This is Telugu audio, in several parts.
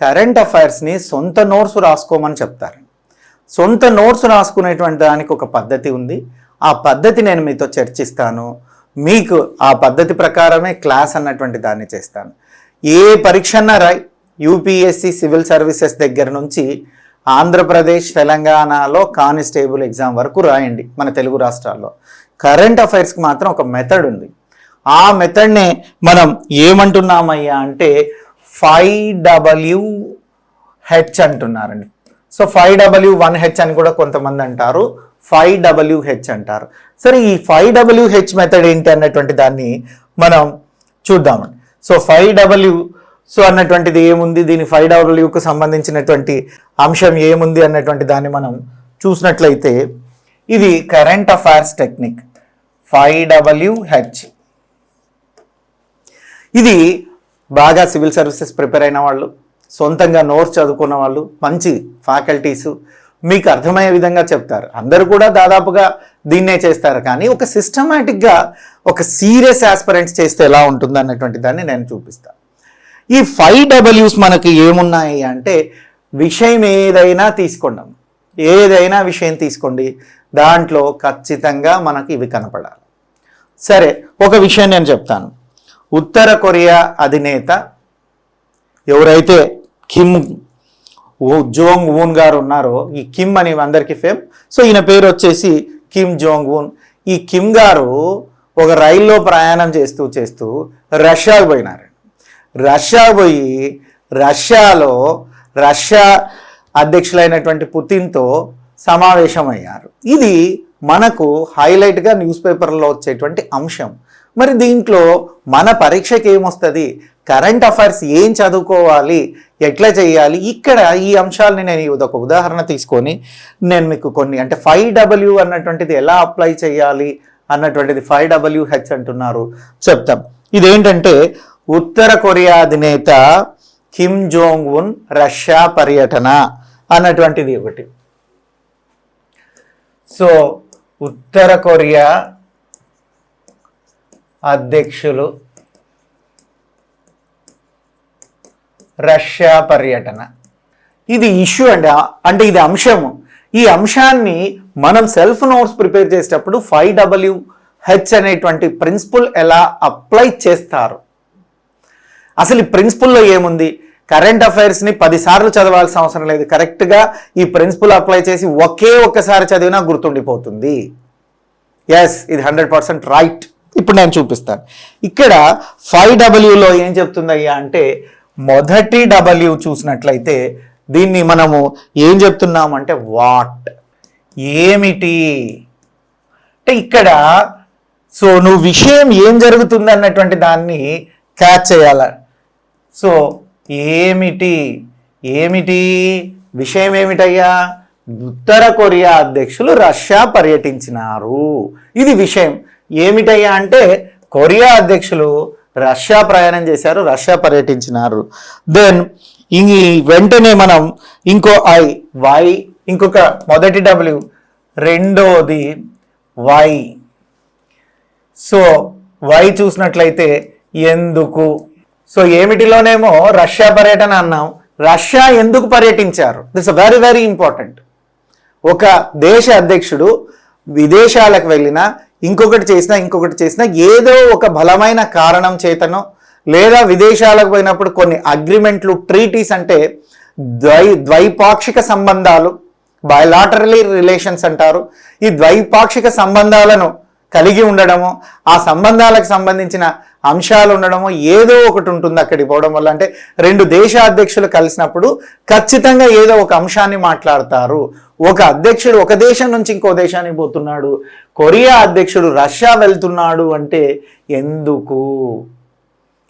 కరెంట్ అఫైర్స్ని సొంత నోట్స్ రాసుకోమని చెప్తారు. సొంత నోట్స్ రాసుకునేటువంటి దానికి ఒక పద్ధతి ఉంది. ఆ పద్ధతి నేను మీతో చర్చిస్తాను. మీకు ఆ పద్ధతి ప్రకారమే క్లాస్ అన్నటువంటి దాన్ని చేస్తాను. ఏ పరీక్ష అన్నా రాయ్ యూపీఎస్సి సివిల్ సర్వీసెస్ దగ్గర నుంచి ఆంధ్రప్రదేశ్ తెలంగాణలో కానిస్టేబుల్ ఎగ్జామ్ వరకు రాయండి మన తెలుగు రాష్ట్రాల్లో. కరెంట్ అఫైర్స్కి మాత్రం ఒక మెథడ్ ఉంది. ఆ మెథడ్నే మనం ఏమంటున్నామయ్యా అంటే ఫైవ్ డబ్ల్యూ హెచ్ అంటున్నారండి. So five W one H అని కూడా కొంతమంది అంటారు. ఫైవ్ డబ్ల్యూ హెచ్ అంటారు. సరే ఈ ఫైవ్ డబ్ల్యూ హెచ్ మెథడ్ ఏంటి అన్నటువంటి దాన్ని మనం చూద్దామండి సో ఫైవ్ డబ్ల్యూ సో అన్నటువంటిది ఏముంది? దీని ఫైవ్ డబ్ల్యూకు సంబంధించినటువంటి అంశం ఏముంది అన్నటువంటి దాన్ని మనం చూసినట్లయితే ఇది current affairs technique five W H. ఇది బాగా సివిల్ సర్వీసెస్ ప్రిపేర్ అయిన వాళ్ళు సొంతంగా నోట్స్ చదువుకున్న వాళ్ళు మంచి ఫ్యాకల్టీస్ మీకు అర్థమయ్యే విధంగా చెప్తారు. అందరూ కూడా దాదాపుగా దీన్నే చేస్తారు. కానీ ఒక సిస్టమేటిక్గా ఒక సీరియస్ ఆస్పరెంట్స్ చేస్తే ఎలా ఉంటుంది అన్నటువంటి దాన్ని నేను చూపిస్తాను ఈ ఫైవ్ డబ్ల్యూస్ మనకి ఏమున్నాయి అంటే విషయం ఏదైనా తీసుకున్నాం ఏదైనా విషయం తీసుకోండి. దాంట్లో ఖచ్చితంగా మనకి ఇవి కనపడాలి. సరే ఒక విషయం నేను చెప్తాను. ఉత్తర కొరియా అధినేత ఎవరైతే కిమ్ జోంగ్ ఊన్ గారు ఉన్నారో ఈ కిమ్ అని అందరికీ ఫేమ్. సో ఈయన పేరు వచ్చేసి కిమ్ జోంగ్ ఊన్ ఈ కిమ్ గారు ఒక రైల్లో ప్రయాణం చేస్తూ చేస్తూ రష్యాకు పోయినారు. రష్యాకు పోయి రష్యాలో రష్యా అధ్యక్షులైనటువంటి పుతిన్తో సమావేశమయ్యారు. ఇది మనకు హైలైట్గా న్యూస్ పేపర్లో వచ్చేటువంటి అంశం. మరి దీంట్లో మన పరీక్షకి ఏమొస్తుంది? కరెంట్ అఫైర్స్ ఏం చదువుకోవాలి? ఎట్లా చేయాలి? ఇక్కడ ఈ అంశాలని నేను ఒక ఉదాహరణ తీసుకొని నేను మీకు కొన్ని అంటే ఫైవ్ డబ్ల్యూ అన్నటువంటిది ఎలా అప్లై చేయాలి? అన్నటువంటిది ఫైవ్ డబ్ల్యూ హెచ్ అంటున్నారు. చెప్తాం. ఇదేంటంటే ఉత్తర కొరియా అధినేత కిమ్ జోంగ్ ఉన్ రష్యా పర్యటన అన్నటువంటిది ఒకటి. సో ఉత్తర కొరియా అధ్యక్షులు రష్యా పర్యటన. ఇది ఇష్యూ అండి. అంటే ఇది అంశము. ఈ అంశాన్ని మనం సెల్ఫ్ నోట్స్ ప్రిపేర్ చేసేటప్పుడు ఫైవ్ డబ్ల్యూ హెచ్ అనేటువంటి ప్రిన్సిపల్ ఎలా అప్లై చేస్తారు? అసలు ఈ ప్రిన్సిపల్లో ఏముంది? కరెంట్ అఫైర్స్ని పదిసార్లు చదవాల్సిన అవసరం లేదు. కరెక్ట్గా ఈ ప్రిన్సిపల్ అప్లై చేసి ఒకే ఒక్కసారి చదివినా గుర్తుండిపోతుంది. ఎస్ ఇది హండ్రెడ్ పర్సెంట్ రైట్. ఇప్పుడు నేను చూపిస్తాను. ఇక్కడ ఫైవ్ డబ్ల్యూలో ఏం చెప్తుందయ్యా అంటే మొదటి డబ్ల్యూ చూసినట్లయితే దీన్ని మనము ఏం చెప్తున్నామంటే వాట్. ఏమిటి? అంటే ఇక్కడ సో నువ్వు విషయం ఏం జరుగుతుంది అన్నటువంటి దాన్ని క్యాచ్ చేయాల. సో ఏమిటి? ఏమిటి? విషయం ఏమిటయ్యా? ఉత్తర కొరియా అధ్యక్షులు రష్యా పర్యటించినారు. ఇది విషయం. ఏమిటయ్యా అంటే కొరియా అధ్యక్షులు రష్యా ప్రయాణం చేశారు రష్యా పర్యటించినారు. దెన్ ఈ వెంటనే మనం ఇంకో ఐ వై ఇంకొక మొదటి డబ్ల్యూ రెండోది వై. సో వై చూసినట్లయితే ఎందుకు? సో ఏమిటిలోనేమో రష్యా పర్యటన అన్నాం. రష్యా ఎందుకు పర్యటించారు? దిట్స్ వెరీ వెరీ ఇంపార్టెంట్ ఒక దేశ అధ్యక్షుడు విదేశాలకు వెళ్ళినా ఇంకొకటి చేసినా ఇంకొకటి చేసినా ఏదో ఒక బలమైన కారణం చేతనో లేదా విదేశాలకు పోయినప్పుడు కొన్ని అగ్రిమెంట్లు ట్రీటీస్ అంటే ద్వై ద్వైపాక్షిక సంబంధాలు బయలాటరలీ రిలేషన్స్ అంటారు. ఈ ద్వైపాక్షిక సంబంధాలను కలిగి ఉండడము ఆ సంబంధాలకు సంబంధించిన అంశాలు ఉండడము ఏదో ఒకటి ఉంటుంది అక్కడికి పోవడం వల్ల. అంటే రెండు దేశ అధ్యక్షులు కలిసినప్పుడు ఖచ్చితంగా ఏదో ఒక అంశాన్ని మాట్లాడతారు. ఒక అధ్యక్షుడు ఒక దేశం నుంచి ఇంకో దేశానికి పోతున్నాడు కొరియా అధ్యక్షుడు రష్యా వెళ్తున్నాడు అంటే ఎందుకు?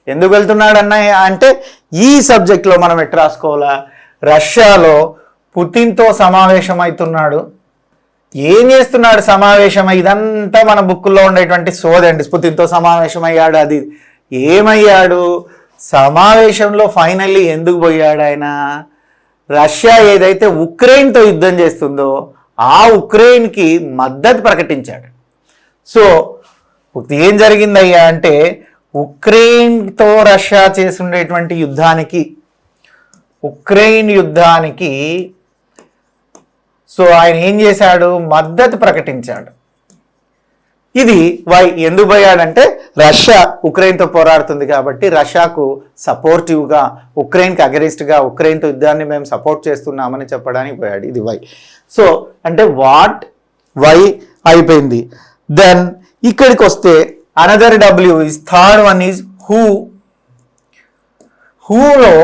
ఎందుకు వెళ్తున్నాడు అన్న అంటే ఈ సబ్జెక్ట్లో మనం ఎట్లా రాసుకోవాలా? రష్యాలో పుతిన్తో సమావేశం అవుతున్నాడు ఏం చేస్తున్నాడు సమావేశం ఇదంతా మన బుక్కుల్లో ఉండేటువంటి సోదండి పుతిన్తో సమావేశం అయ్యాడు అది. ఏమయ్యాడు? సమావేశంలో ఫైనల్లీ ఎందుకు పోయాడు ఆయన? రష్యా ఏదైతే ఉక్రెయిన్తో యుద్ధం చేస్తుందో ఆ ఉక్రెయిన్కి మద్దతు ప్రకటించాడు. సో ఏం జరిగిందయ్యా అంటే ఉక్రెయిన్తో రష్యా చేసుండేటువంటి యుద్ధానికి ఉక్రెయిన్ యుద్ధానికి సో ఆయన ఏం చేశాడు? మద్దతు ప్రకటించాడు. ఇది వై ఎందుకు పోయాడంటే రష్యా ఉక్రెయిన్తో పోరాడుతుంది కాబట్టి రష్యాకు సపోర్టివ్గా ఉక్రెయిన్కి అగరిస్ట్గా ఉక్రెయిన్తో యుద్ధాన్ని మేము సపోర్ట్ చేస్తున్నామని చెప్పడానికి పోయాడు. ఇది వై. సో అంటే వాట్? వై అయిపోయింది. దెన్ ఇక్కడికి వస్తే another W is third one is who? హూలో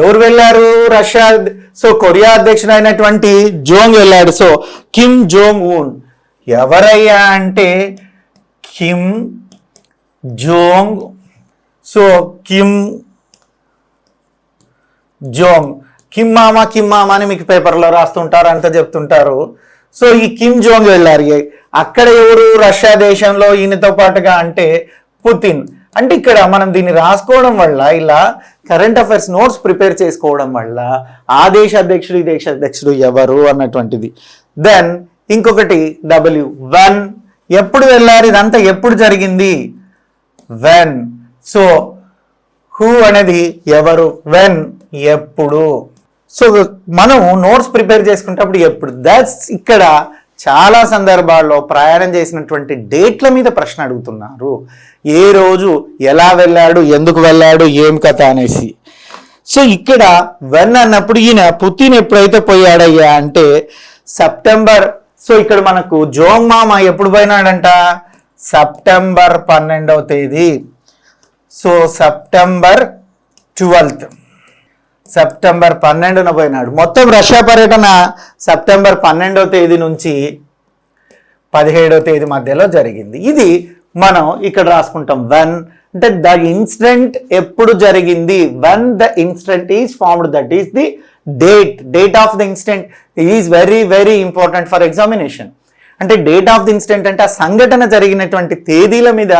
ఎవరు వెళ్ళారు? రష్యా సో కొరియా అధ్యక్షుడు అయినటువంటి జోంగ్ వెళ్ళాడు. సో కిమ్ జోంగ్ ఊన్ ఎవరయ్యా అంటే Kim Jong so Kim Jong Kim మామ కిమ్ మామ అని మీకు పేపర్లో రాస్తుంటారు అంత చెప్తుంటారు. సో ఈ కిమ్ జోంగ్ వెళ్ళారు. ఏ- అక్కడ ఎవరు? రష్యా దేశంలో ఈయనతో పాటుగా అంటే పుతిన్. అంటే ఇక్కడ మనం దీన్ని రాసుకోవడం వల్ల ఇలా కరెంట్ అఫైర్స్ నోట్స్ ప్రిపేర్ చేసుకోవడం వల్ల ఆ దేశ అధ్యక్షుడు ఈ దేశ అధ్యక్షుడు ఎవరు అన్నటువంటిది. దెన్ ఇంకొకటి డబ్ల్యూ వన్ ఎప్పుడు వెళ్ళారు? ఇదంతా ఎప్పుడు జరిగింది? వెన్ సో హూ అనేది ఎవరు? వెన్ ఎప్పుడు. సో మనం నోట్స్ ప్రిపేర్ చేసుకునేటప్పుడు ఎప్పుడు? దట్స్ ఇక్కడ చాలా సందర్భాల్లో ప్రయాణం చేసినటువంటి డేట్ల మీద ప్రశ్న అడుగుతున్నారు. ఏ రోజు ఎలా వెళ్ళాడు? ఎందుకు వెళ్ళాడు? ఏం కథ అనేసి. సో ఇక్కడ వెన్ అన్నప్పుడు ఈయన పుత్తిని ఎప్పుడైతే పోయాడయ్యా అంటే సెప్టెంబర్ సో ఇక్కడ మనకు జోంగ్ మామ ఎప్పుడు పోయినాడంట? సెప్టెంబర్ పన్నెండవ తేదీ. So September twelfth. సెప్టెంబర్ పన్నెండున పోయినాడు. మొత్తం రష్యా పర్యటన సెప్టెంబర్ పన్నెండవ తేదీ నుంచి పదిహేడవ తేదీ మధ్యలో జరిగింది. ఇది మనం ఇక్కడ రాసుకుంటాం. వన్ అంటే ద ఇన్సిడెంట్ ఎప్పుడు జరిగింది? One the incident is formed that is the date date of the incident is very very important for examination అంటే డేట్ ఆఫ్ ది ఇన్సిడెంట్ అంటే ఆ సంఘటన జరిగినటువంటి తేదీల మీద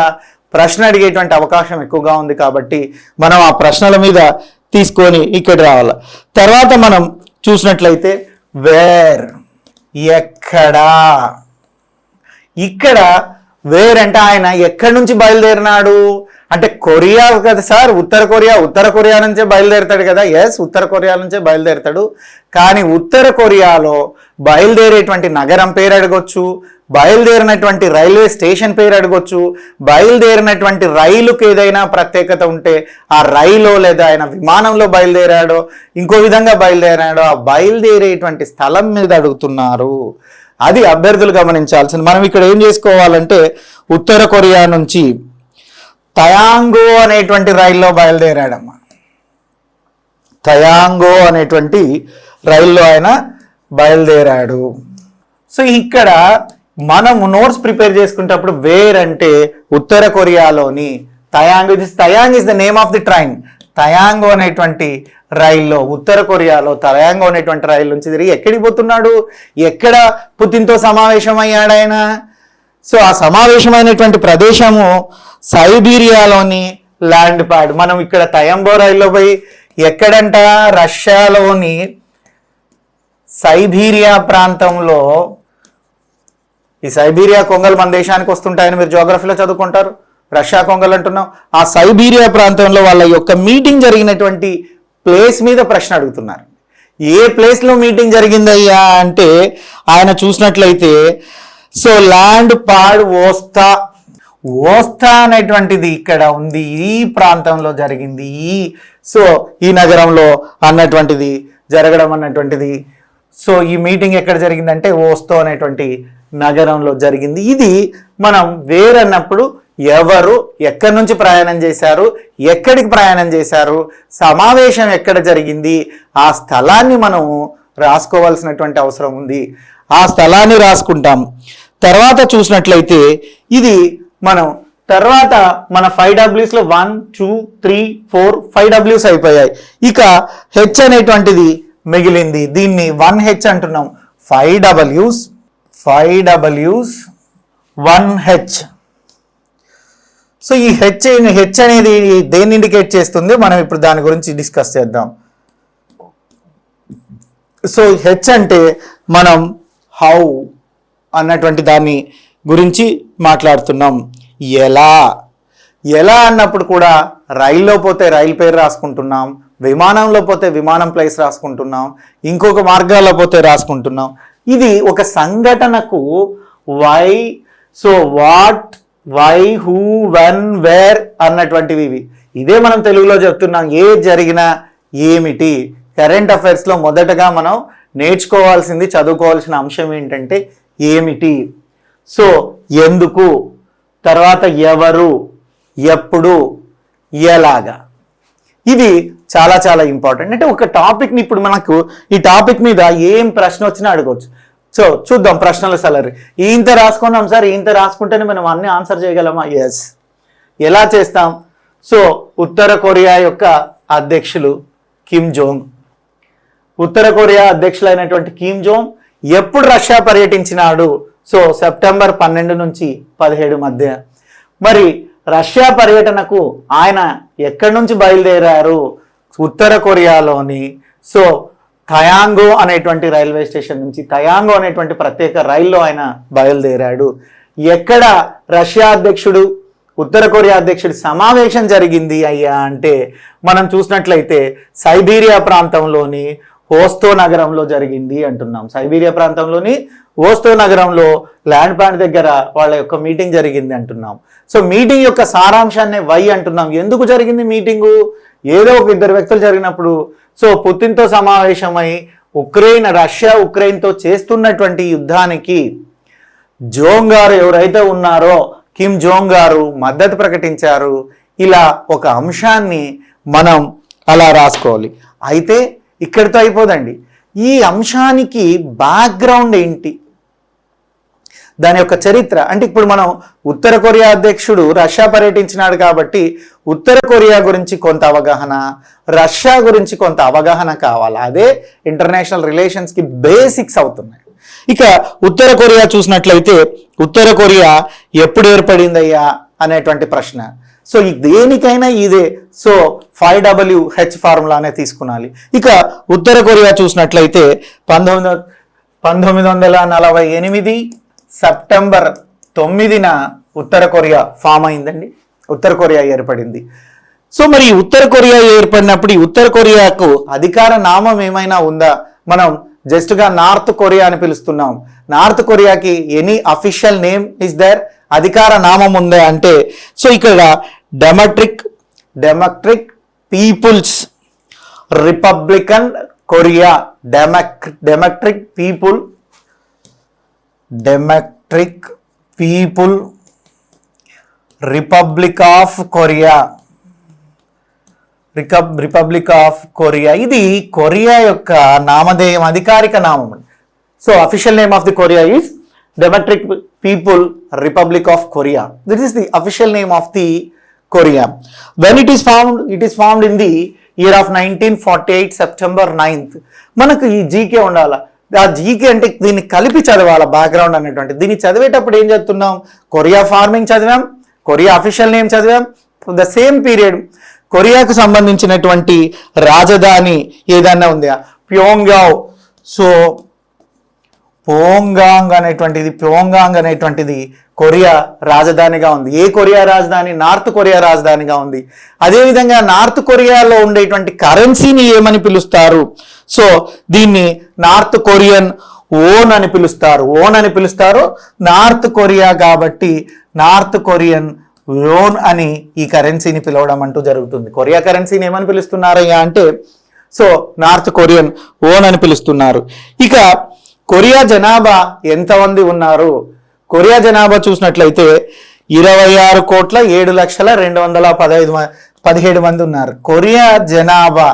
ప్రశ్న అడిగేటువంటి అవకాశం ఎక్కువగా ఉంది కాబట్టి మనం ఆ ప్రశ్నల మీద తీసుకొని ఇక్కడ రావాలి. తర్వాత మనం చూసినట్లయితే వేర్ ఎక్కడా. ఇక్కడ వేరంటే ఆయన ఎక్కడి నుంచి బయలుదేరినాడు? అంటే కొరియా కదా సార్ ఉత్తర కొరియా ఉత్తర కొరియా నుంచే బయలుదేరుతాడు కదా? ఎస్ ఉత్తర కొరియా నుంచే బయలుదేరుతాడు. కానీ ఉత్తర కొరియాలో బయలుదేరేటువంటి నగరం పేరు అడగొచ్చు బయలుదేరినటువంటి రైల్వే స్టేషన్ పేరు అడగొచ్చు బయలుదేరినటువంటి రైలుకి ఏదైనా ప్రత్యేకత ఉంటే ఆ రైలు లేదా ఆయన విమానంలో బయలుదేరాడో ఇంకో విధంగా బయలుదేరాడో ఆ బయలుదేరేటువంటి స్థలం మీద అడుగుతున్నారు. అది అభ్యర్థులు గమనించాల్సింది. మనం ఇక్కడ ఏం చేసుకోవాలంటే ఉత్తర కొరియా నుంచి తయాంగో అనేటువంటి రైల్లో బయలుదేరాడమ్మ. తయాంగో అనేటువంటి రైల్లో ఆయన బయలుదేరాడు. సో ఇక్కడ మనము నోట్స్ ప్రిపేర్ చేసుకునేటప్పుడు వేర్ అంటే ఉత్తర కొరియాలోని Taeyang is Taeyang is the name of the train Taeyang అనేటువంటి రైల్లో ఉత్తర కొరియాలో తయాంగో అనేటువంటి రైలు నుంచి తిరిగి ఎక్కడికి పోతున్నాడు? ఎక్కడ పుతిన్తో సమావేశం అయ్యాడు ఆయన? సో ఆ సమావేశమైనటువంటి ప్రదేశము సైబీరియాలోని ల్యాండ్ ప్యాడ్ మనం ఇక్కడ తయంబో రైల్లో పోయి ఎక్కడంట? రష్యాలోని సైబీరియా ప్రాంతంలో ఈ సైబీరియా కొంగలు మన దేశానికి వస్తుంటాయని మీరు జోగ్రఫీలో చదువుకుంటారు. రష్యా కొంగలు అంటున్నాం. ఆ సైబీరియా ప్రాంతంలో వాళ్ళ యొక్క మీటింగ్ జరిగినటువంటి ప్లేస్ మీద ప్రశ్న అడుగుతున్నారు. ఏ ప్లేస్లో మీటింగ్ జరిగిందయ్యా అంటే ఆయన చూసినట్లయితే సో ల్యాండ్ పాడ్ ఓస్తా. ఓస్తా అనేటువంటిది ఇక్కడ ఉంది ఈ ప్రాంతంలో జరిగింది ఈ సో ఈ నగరంలో అన్నటువంటిది జరగడం అన్నటువంటిది. సో ఈ మీటింగ్ ఎక్కడ జరిగిందంటే ఓస్తో అనేటువంటి నగరంలో జరిగింది. ఇది మనం వేరన్నప్పుడు ఎవరు ఎక్కడి నుంచి ప్రయాణం చేశారు ఎక్కడికి ప్రయాణం చేశారు సమావేశం ఎక్కడ జరిగింది ఆ స్థలాన్ని మనం రాసుకోవాల్సినటువంటి అవసరం ఉంది. ఆ స్థలాన్ని రాసుకుంటాం. తర్వాత చూసినట్లయితే ఇది మనం తర్వాత మన five డబ్ల్యూస్లో one two three four five డబ్ల్యూస్ అయిపోయాయి. ఇక హెచ్ అనేటువంటిది మిగిలింది. దీన్ని వన్ హెచ్ అంటున్నాం. Five డబ్ల్యూస్ five డబ్ల్యూస్ one H so ఈ హెచ్ హెచ్ అనేది దేన్ని ఇండికేట్ చేస్తుంది? మనం ఇప్పుడు దాని గురించి డిస్కస్ చేద్దాం. సో హెచ్ అంటే మనం హౌ అన్నటువంటి దాన్ని గురించి మాట్లాడుతున్నాం. ఎలా? ఎలా అన్నప్పుడు కూడా రైల్లో పోతే రైలు పేరు రాసుకుంటున్నాం విమానంలో పోతే విమానం ప్లేస్ రాసుకుంటున్నాం ఇంకొక మార్గాల్లో పోతే రాసుకుంటున్నాం. ఇది ఒక సంఘటనకు why so what why who when where అన్నటువంటివి ఇవి. ఇదే మనం తెలుగులో చెప్తున్నాం ఏ జరిగినా ఏమిటి? కరెంట్ అఫైర్స్లో మొదటగా మనం నేర్చుకోవాల్సింది చదువుకోవాల్సిన అంశం ఏంటంటే ఏమిటి? సో ఎందుకు? తర్వాత ఎవరు? ఎప్పుడు? ఎలాగా? ఇది చాలా చాలా ఇంపార్టెంట్ అంటే ఒక టాపిక్ని ఇప్పుడు మనకు ఈ టాపిక్ మీద ఏం ప్రశ్న వచ్చినా అడగవచ్చు సో చూద్దాం ప్రశ్నల సలరీ ఇంత రాసుకున్నాం సార్ ఇంత రాసుకుంటేనే మనం అన్ని ఆన్సర్ చేయగలమా? ఎస్ ఎలా చేస్తాం? సో ఉత్తర కొరియా యొక్క అధ్యక్షులు కిమ్ జోంగ్. ఉత్తర కొరియా అధ్యక్షులైనటువంటి కిమ్ జోంగ్ ఎప్పుడు రష్యా పర్యటించినాడు? సో సెప్టెంబర్ పన్నెండు నుంచి పదిహేడు మధ్య. మరి రష్యా పర్యటనకు ఆయన ఎక్కడి నుంచి బయలుదేరారు? ఉత్తర కొరియాలోని. సో థయాంగో అనేటువంటి రైల్వే స్టేషన్ నుంచి థయాంగో అనేటువంటి ప్రత్యేక రైల్లో ఆయన బయలుదేరాడు. ఎక్కడ రష్యా అధ్యక్షుడు ఉత్తర కొరియా అధ్యక్షుడి సమావేశం జరిగింది అయ్యా అంటే మనం చూసినట్లయితే సైబీరియా ప్రాంతంలోని ఓస్తో నగరంలో జరిగింది అంటున్నాం. సైబీరియా ప్రాంతంలోని ఓస్తో నగరంలో ల్యాండ్ పాయింట్ దగ్గర వాళ్ళ యొక్క మీటింగ్ జరిగింది అంటున్నాం. సో మీటింగ్ యొక్క సారాంశాన్ని వై అంటున్నాం. ఎందుకు జరిగింది మీటింగు? ఏదో ఒక ఇద్దరు వ్యక్తులు జరిగినప్పుడు. సో పుతిన్తో సమావేశమై ఉక్రెయిన్ రష్యా ఉక్రెయిన్తో చేస్తున్నటువంటి యుద్ధానికి జోంగ్ గారు ఎవరైతే ఉన్నారో కిమ్ జోంగ్ గారు మద్దతు ప్రకటించారు. ఇలా ఒక అంశాన్ని మనం అలా రాసుకోవాలి. అయితే ఇక్కడితో అయిపోదండి. ఈ అంశానికి బ్యాక్గ్రౌండ్ ఏంటి? దాని యొక్క చరిత్ర. అంటే ఇప్పుడు మనం ఉత్తర కొరియా అధ్యక్షుడు రష్యా పర్యటించినాడు కాబట్టి ఉత్తర కొరియా గురించి కొంత అవగాహన రష్యా గురించి కొంత అవగాహన కావాలి. అదే ఇంటర్నేషనల్ రిలేషన్స్కి బేసిక్స్ అవుతున్నాయి. ఇక ఉత్తర కొరియా చూసినట్లయితే ఉత్తర కొరియా ఎప్పుడు ఏర్పడిందయ్యా అనేటువంటి ప్రశ్న. సో ఈ దేనికైనా ఇదే. సో ఫైవ్ డబ్ల్యూ హెచ్ ఫార్ములానే తీసుకునాలి. ఇక ఉత్తర కొరియా చూసినట్లయితే పంతొమ్మిది పంతొమ్మిది వందల నలభై ఎనిమిది సెప్టెంబర్ తొమ్మిదిన ఉత్తర కొరియా ఫామ్ అయిందండి. ఉత్తర కొరియా ఏర్పడింది. సో మరి ఉత్తర కొరియా ఏర్పడినప్పుడు ఈ ఉత్తర కొరియాకు అధికార నామం ఏమైనా ఉందా? మనం జస్ట్గా నార్త్ కొరియా అని పిలుస్తున్నాం. North కొరియాకి any official name is there అధికార నామం ఉందా అంటే సో ఇక్కడ democratic democratic people's republican Korea డెమక్ democratic people democratic people republic of Korea రికబ్ republic of Korea ఇది కొరియా యొక్క నామధేయం అధికారిక నామం. So official name of the Korea is democratic people republic of Korea this is the official name of the Korea when it is found it is found in the year of nineteen forty eight September ninth మనకు ఈ జీకే ఉండాల? ఆ జీకే అంటే దీన్ని కలిపి చదవాల బ్యాక్గ్రౌండ్ అనేటువంటి? దీన్ని చదివేటప్పుడు ఏం చదువుతున్నాం కొరియా ఫార్మింగ్ చదివాం. కొరియా అఫీషియల్ నేమ్ చదివాం. ద సేమ్ పీరియడ్ కొరియాకు సంబంధించినటువంటి రాజధాని ఏదన్నా ఉందా? ప్యోంగావ్ సో పోంగాంగ్ అనేటువంటిది ప్యోంగాంగ్ అనేటువంటిది కొరియా రాజధానిగా ఉంది. ఏ కొరియా రాజధాని? నార్త్ కొరియా రాజధానిగా ఉంది. అదేవిధంగా నార్త్ కొరియాలో ఉండేటువంటి కరెన్సీని ఏమని పిలుస్తారు? సో దీన్ని నార్త్ కొరియన్ ఓన్ అని పిలుస్తారు. ఓన్ అని పిలుస్తారు. నార్త్ కొరియా కాబట్టి నార్త్ కొరియన్ ఓన్ అని ఈ కరెన్సీని పిలవడం అంటూ జరుగుతుంది. కొరియా కరెన్సీని ఏమని పిలుస్తున్నారయ్యా అంటే సో నార్త్ కొరియన్ ఓన్ అని పిలుస్తున్నారు. ఇక కొరియా జనాభా ఎంతమంది ఉన్నారు? కొరియా జనాభా చూసినట్లయితే ఇరవై ఆరు కోట్ల ఏడు లక్షల రెండు వందల పదహైదు మ- పదిహేడు మంది ఉన్నారు. కొరియా జనాభా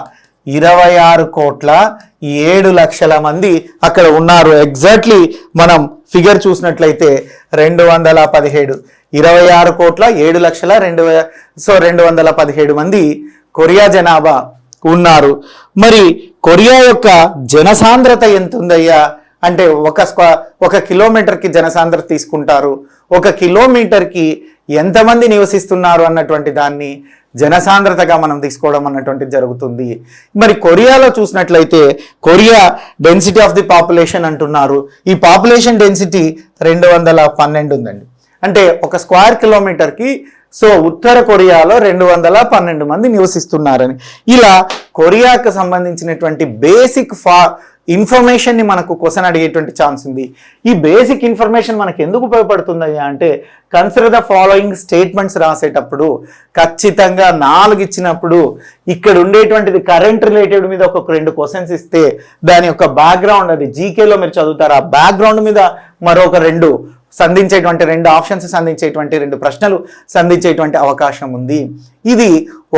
ఇరవై ఆరు కోట్ల ఏడు లక్షల మంది అక్కడ ఉన్నారు. ఎగ్జాక్ట్లీ మనం ఫిగర్ చూసినట్లయితే రెండు వందల పదిహేడు ఇరవై ఆరు కోట్ల ఏడు లక్షల రెండు సో రెండు వందల పదిహేడు మంది కొరియా జనాభా ఉన్నారు. మరి కొరియా యొక్క జనసాంద్రత ఎంత ఉందయ్యా అంటే ఒక స్క్వా ఒక కిలోమీటర్కి జనసాంద్రత తీసుకుంటారు. ఒక కిలోమీటర్కి ఎంతమంది నివసిస్తున్నారు అన్నటువంటి దాన్ని జనసాంద్రతగా మనం తీసుకోవడం అన్నటువంటిది జరుగుతుంది. మరి కొరియాలో చూసినట్లయితే Korea density of the population అంటున్నారు. ఈ పాపులేషన్ డెన్సిటీ రెండు వందల పన్నెండు ఉందండి. అంటే ఒక స్క్వేర్ కిలోమీటర్కి సో ఉత్తర కొరియాలో రెండు వందల పన్నెండు మంది నివసిస్తున్నారని. ఇలా కొరియాకు సంబంధించినటువంటి బేసిక్ ఫా ఇన్ఫర్మేషన్ని మనకు క్వశ్చన్ అడిగేటువంటి ఛాన్స్ ఉంది. ఈ బేసిక్ ఇన్ఫర్మేషన్ మనకు ఎందుకు ఉపయోగపడుతుంది అంటే కన్సిడర్ ద ఫాలోయింగ్ స్టేట్మెంట్స్ రాసేటప్పుడు ఖచ్చితంగా నాలుగు ఇచ్చినప్పుడు ఇక్కడ ఉండేటువంటిది కరెంట్ రిలేటెడ్ మీద ఒక రెండు క్వశ్చన్స్ ఇస్తే దాని యొక్క బ్యాక్గ్రౌండ్ అది జీకేలో మీరు చదువుతారు. ఆ బ్యాక్గ్రౌండ్ మీద మరొక రెండు సంధించేటువంటి రెండు ఆప్షన్స్ సంధించేటువంటి రెండు ప్రశ్నలు సంధించేటువంటి అవకాశం ఉంది. ఇది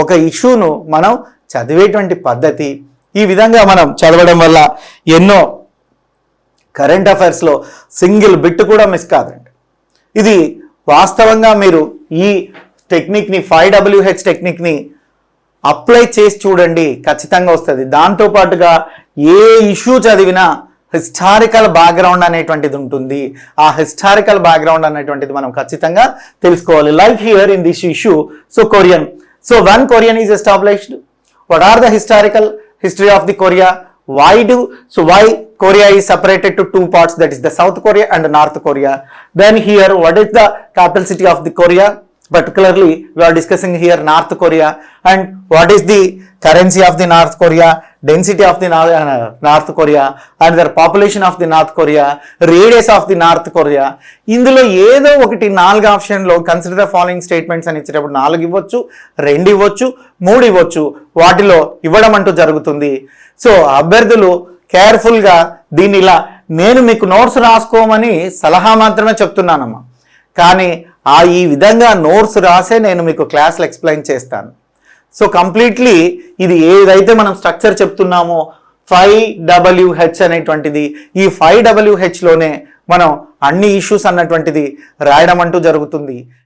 ఒక ఇష్యూను మనం చదివేటువంటి పద్ధతి. ఈ విధంగా మనం చదవడం వల్ల ఎన్నో కరెంట్ అఫైర్స్లో సింగిల్ బిట్ కూడా మిస్ కాదండి. ఇది వాస్తవంగా మీరు ఈ టెక్నిక్ని ఫైవ్ డబ్ల్యూహెచ్ టెక్నిక్ని అప్లై చేసి చూడండి ఖచ్చితంగా వస్తుంది. దాంతోపాటుగా ఏ ఇష్యూ చదివినా హిస్టారికల్ బ్యాక్గ్రౌండ్ అనేటువంటిది ఉంటుంది. ఆ హిస్టారికల్ బ్యాక్గ్రౌండ్ అనేటువంటిది మనం ఖచ్చితంగా తెలుసుకోవాలి. Like here in this issue so Korean so one Korean is established what are the historical history of the korea. Why do so why korea is separated to two parts that is the south korea and north korea? Then here what is the capital city of the korea particularly we are discussing here north korea and what is the currency of the north korea density of the Nor- uh, north korea and the population of the north korea radius of the north korea ఇందులో ఏదో ఒకటి నాలుగు ఆప్షన్లో కన్సిడర్ ద ఫాలోయింగ్ స్టేట్మెంట్స్ అని ఇచ్చేటప్పుడు నాలుగు ఇవ్వచ్చు రెండు ఇవ్వచ్చు మూడు ఇవ్వచ్చు వాటిలో ఇవ్వడం అంటూ జరుగుతుంది సో అభ్యర్థులు కేర్ఫుల్గా దీన్ని ఇలా నేను మీకు నోట్స్ రాసుకోమని సలహా మాత్రమే చెప్తున్నానమ్మా కానీ ఆ ఈ విధంగా నోట్స్ రాసే నేను మీకు క్లాసులు ఎక్స్ప్లెయిన్ చేస్తాను. సో కంప్లీట్లీ ఇది ఏదైతే మనం స్ట్రక్చర్ చెప్తున్నామో ఫైవ్ డబ్ల్యూహెచ్ అనేటువంటిది ఈ ఫైవ్ డబ్ల్యూహెచ్లోనే మనం అన్ని ఇష్యూస్ అన్నటువంటిది రాయడం అంటూ జరుగుతుంది.